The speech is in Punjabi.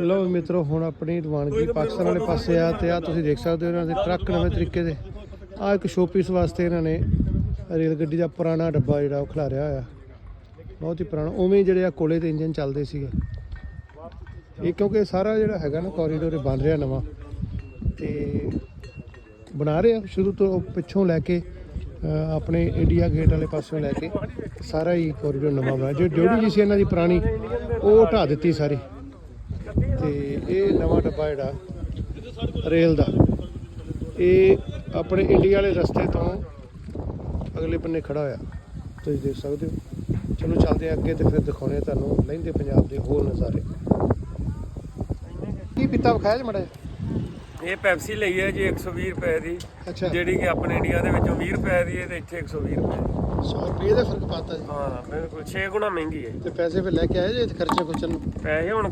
ਲੋ ਮਿੱਤਰੋ ਹੁਣ ਆਪਣੀ ਰਵਾਨਗੀ ਪਾਕਿਸਤਾਨ ਵਾਲੇ ਪਾਸੇ ਆ ਤੇ ਆ ਤੁਸੀਂ ਦੇਖ ਸਕਦੇ ਹੋ ਇਹਨਾਂ ਦੇ ਟਰੱਕ ਨਵੇਂ ਤਰੀਕੇ ਦੇ। ਆ ਇੱਕ ਸ਼ੋਪੀਸ ਵਾਸਤੇ ਇਹਨਾਂ ਨੇ ਰੇਲ ਗੱਡੀ ਦਾ ਪੁਰਾਣਾ ਡੱਬਾ ਜਿਹੜਾ ਉਹ ਖਿਲਾਰਿਆ ਹੋਇਆ। ਬਹੁਤ ਹੀ ਪੁਰਾਣਾ ਉਵੇਂ ਹੀ ਜਿਹੜੇ ਆ ਕੋਲੇ ਤੇ ਇੰਜਨ ਚੱਲਦੇ ਸੀਗੇ। ਇਹ ਕਿਉਂਕਿ ਸਾਰਾ ਜਿਹੜਾ ਹੈਗਾ ਨਾ ਕੋਰੀਡੋਰ ਬਣ ਰਿਹਾ ਨਵਾਂ। ਤੇ ਬਣਾ ਰਹੇ ਆ ਸ਼ੁਰੂ ਤੋਂ ਪਿੱਛੋਂ ਲੈ ਕੇ ਆਪਣੇ ਇੰਡੀਆ ਗੇਟ ਵਾਲੇ ਪਾਸਿਓਂ ਲੈ ਕੇ ਸਾਰਾ ਹੀ ਕੋਰੀਡੋਰ ਨਵਾਂ ਬਣਾਇਆ। ਜੋ ਜਿਹੜੀ ਜੀ ਸੀ ਇਹਨਾਂ ਦੀ ਪੁਰਾਣੀ, ਉਹ ਢਾ ਦਿੱਤੀ ਸਾਰੀ। ਤੇ ਇਹ ਨਵਾਂ ਡੱਬਾ ਜਿਹੜਾ, ਰੇਲ ਦਾ, ਇਹ ਆਪਣੇ ਇੰਡੀਆ ਵਾਲੇ ਰਸਤੇ ਤੋਂ ਅਗਲੇ ਪੰਨੇ ਖੜਾ ਹੋਇਆ। ਤੁਸੀਂ ਦੇਖ ਸਕਦੇ ਹੋ। ਚਲੋ ਚੱਲਦੇ ਹਾਂ ਅੱਗੇ ਤੇ ਫਿਰ ਦਿਖਾਉਣੇ ਤੁਹਾਨੂੰ। ਲਹਿੰਦੇ ਪੰਜਾਬ ਦੇ ਹੋਰ ਨਜ਼ਾਰੇ। ਕੀ ਪੀਤਾ ਵਿਖਾਇਆ ਜੀ ਮੜਾ ਇਹ ਪੈਪਸੀ ਲਈ ਹੈ ਜੀ 120 ਰੁਪਏ ਦੀ ਅੱਛਾ। ਜਿਹੜੀ ਕਿ ਆਪਣੇ ਇੰਡੀਆ ਦੇ ਵਿੱਚੋਂ 20 ਰੁਪਏ ਦੀ ਹੈ ਤੇ ਇੱਥੇ 120 ਰੁਪਏ 100 ਰੁਪਏ ਦਾ ਫ਼ਰਕ ਪਾਤਾ ਜੀ। ਹਾਂ ਬਿਲਕੁਲ 6 ਗੁਣਾ ਮਹਿੰਗੀ ਹੈ। ਤੇ ਪੈਸੇ ਫਿਰ ਲੈ ਕੇ ਆਏ ਜੇ ਖਰਚੇ ਖੁਰਚਣ ਨੂੰ? ਪੈਸੇ ਹੁਣ